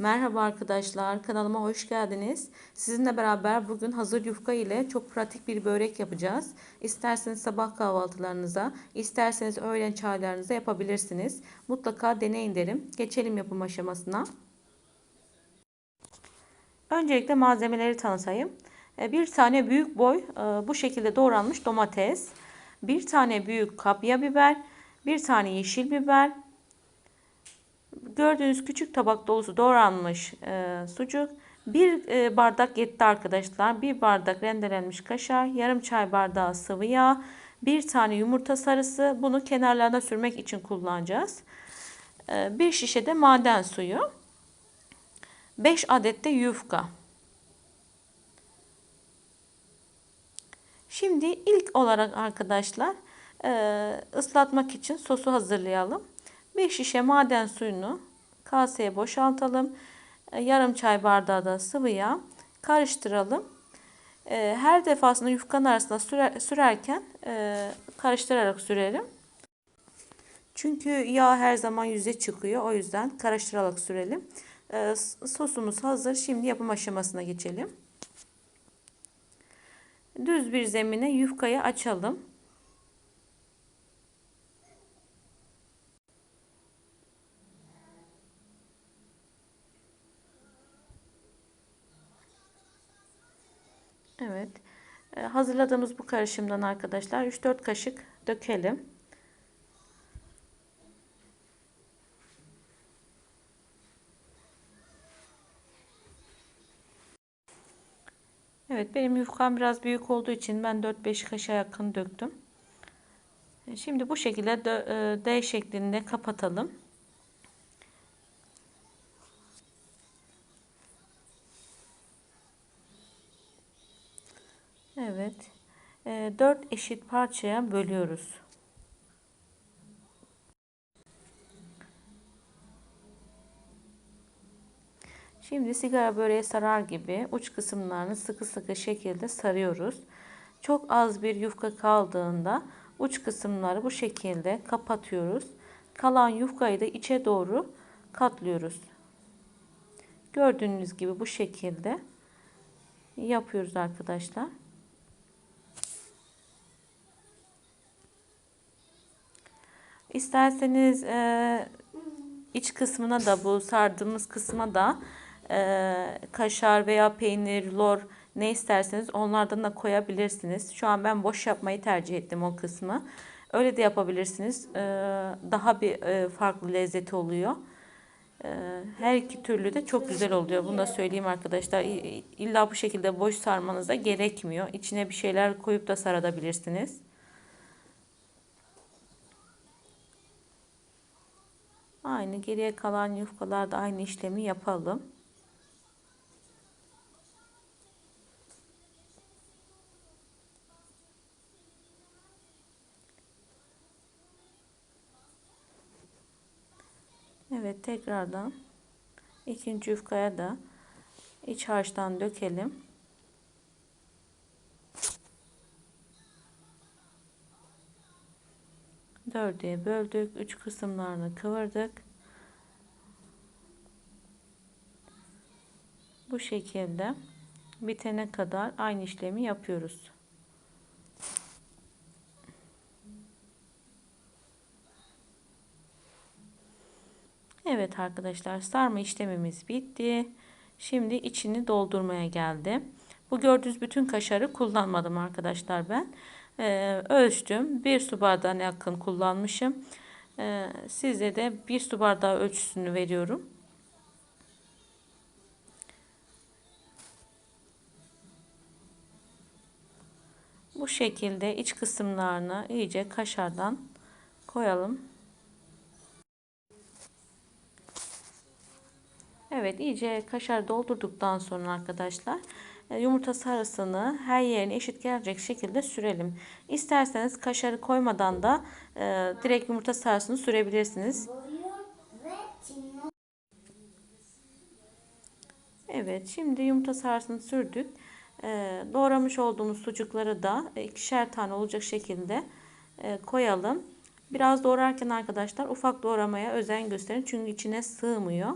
Merhaba arkadaşlar, kanalıma hoş geldiniz. Sizinle beraber bugün hazır yufka ile çok pratik bir börek yapacağız. İsterseniz sabah kahvaltılarınıza, isterseniz öğlen çaylarınıza yapabilirsiniz. Mutlaka deneyin derim. Geçelim yapım aşamasına. Öncelikle malzemeleri tanıtayım. E, bir tane büyük boy e, bu şekilde doğranmış domates, bir tane büyük kapya biber, bir tane yeşil biber, Gördüğünüz küçük tabak dolusu doğranmış e, sucuk. Bir e, bardak yetti arkadaşlar. Bir bardak rendelenmiş kaşar. Yarım çay bardağı sıvı yağ. Bir tane yumurta sarısı. Bunu kenarlarına sürmek için kullanacağız. E, bir şişe de maden suyu. 5 adet de yufka. Şimdi ilk olarak arkadaşlar e, ıslatmak için sosu hazırlayalım. Bir şişe maden suyunu kaseye boşaltalım. E, yarım çay bardağı da sıvı yağ karıştıralım. E, her defasında yufkanın arasında sürer, sürerken e, karıştırarak sürerim. Çünkü yağ her zaman yüze çıkıyor. O yüzden karıştırarak sürelim. Sosumuz hazır. Şimdi yapım aşamasına geçelim. Düz bir zemine yufkayı açalım. Evet. Ee, hazırladığımız bu karışımdan arkadaşlar 3-4 kaşık dökelim. Evet benim yufkam biraz büyük olduğu için ben 4-5 kaşığa yakın döktüm. Ee, şimdi bu şekilde e, D şeklinde kapatalım. Evet. E, ee, 4 eşit parçaya bölüyoruz. Şimdi sigara böreği sarar gibi uç kısımlarını sıkı sıkı şekilde sarıyoruz. Çok az bir yufka kaldığında uç kısımları bu şekilde kapatıyoruz. Kalan yufkayı da içe doğru katlıyoruz. Gördüğünüz gibi bu şekilde yapıyoruz arkadaşlar. İsterseniz e, iç kısmına da bu sardığımız kısma da e, kaşar veya peynir, lor ne isterseniz onlardan da koyabilirsiniz. Şu an ben boş yapmayı tercih ettim o kısmı. Öyle de yapabilirsiniz. E, daha bir e, farklı lezzeti oluyor. E, her iki türlü de çok güzel oluyor. Bunu da söyleyeyim arkadaşlar. İlla bu şekilde boş sarmanıza gerekmiyor. İçine bir şeyler koyup da sarabilirsiniz. Aynı geriye kalan yufkalarda aynı işlemi yapalım. Evet tekrardan ikinci yufkaya da iç harçtan dökelim. dörde böldük. Üç kısımlarını kıvırdık. Bu şekilde bitene kadar aynı işlemi yapıyoruz. Evet arkadaşlar sarma işlemimiz bitti. Şimdi içini doldurmaya geldi. Bu gördüğünüz bütün kaşarı kullanmadım arkadaşlar ben e, ölçtüm. Bir su bardağına yakın kullanmışım. E, size de bir su bardağı ölçüsünü veriyorum. Bu şekilde iç kısımlarını iyice kaşardan koyalım. Evet iyice kaşar doldurduktan sonra arkadaşlar e, yumurta sarısını her yerine eşit gelecek şekilde sürelim. İsterseniz kaşarı koymadan da e, direkt yumurta sarısını sürebilirsiniz. Evet şimdi yumurta sarısını sürdük. E, doğramış olduğumuz sucukları da ikişer tane olacak şekilde e, koyalım. Biraz doğrarken arkadaşlar ufak doğramaya özen gösterin. Çünkü içine sığmıyor.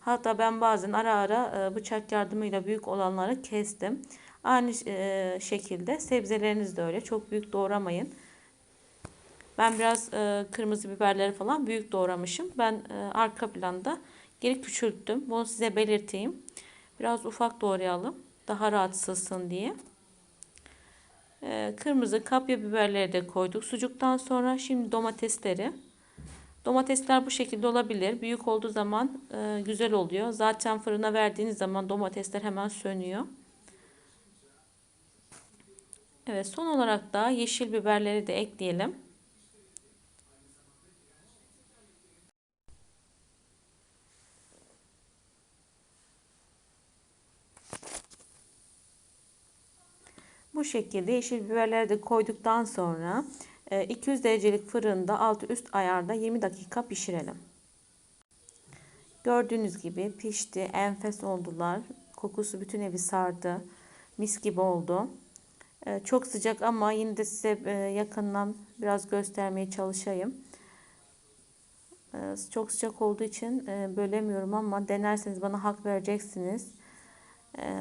Hatta ben bazen ara ara e, bıçak yardımıyla büyük olanları kestim. Aynı e, şekilde sebzeleriniz de öyle. Çok büyük doğramayın. Ben biraz e, kırmızı biberleri falan büyük doğramışım. Ben e, arka planda geri küçülttüm. Bunu size belirteyim. Biraz ufak doğrayalım. Daha rahat diye. E, kırmızı kapya biberleri de koyduk. Sucuktan sonra şimdi domatesleri. Domatesler bu şekilde olabilir. Büyük olduğu zaman e, güzel oluyor. Zaten fırına verdiğiniz zaman domatesler hemen sönüyor. Evet son olarak da yeşil biberleri de ekleyelim. Bu şekilde yeşil biberleri de koyduktan sonra 200 e, derecelik fırında altı üst ayarda 20 dakika pişirelim. Gördüğünüz gibi pişti. Enfes oldular. Kokusu bütün evi sardı. Mis gibi oldu. E, çok sıcak ama yine de size e, yakından biraz göstermeye çalışayım. Çok sıcak olduğu için bölemiyorum ama denerseniz bana hak vereceksiniz.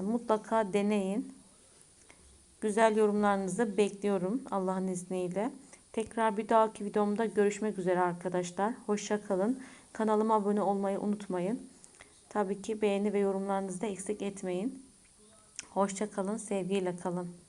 Mutlaka deneyin. Güzel yorumlarınızı bekliyorum Allah'ın izniyle. Tekrar bir dahaki videomda görüşmek üzere arkadaşlar. Hoşça kalın. Kanalıma abone olmayı unutmayın. Tabii ki beğeni ve yorumlarınızı da eksik etmeyin. Hoşça kalın, sevgiyle kalın.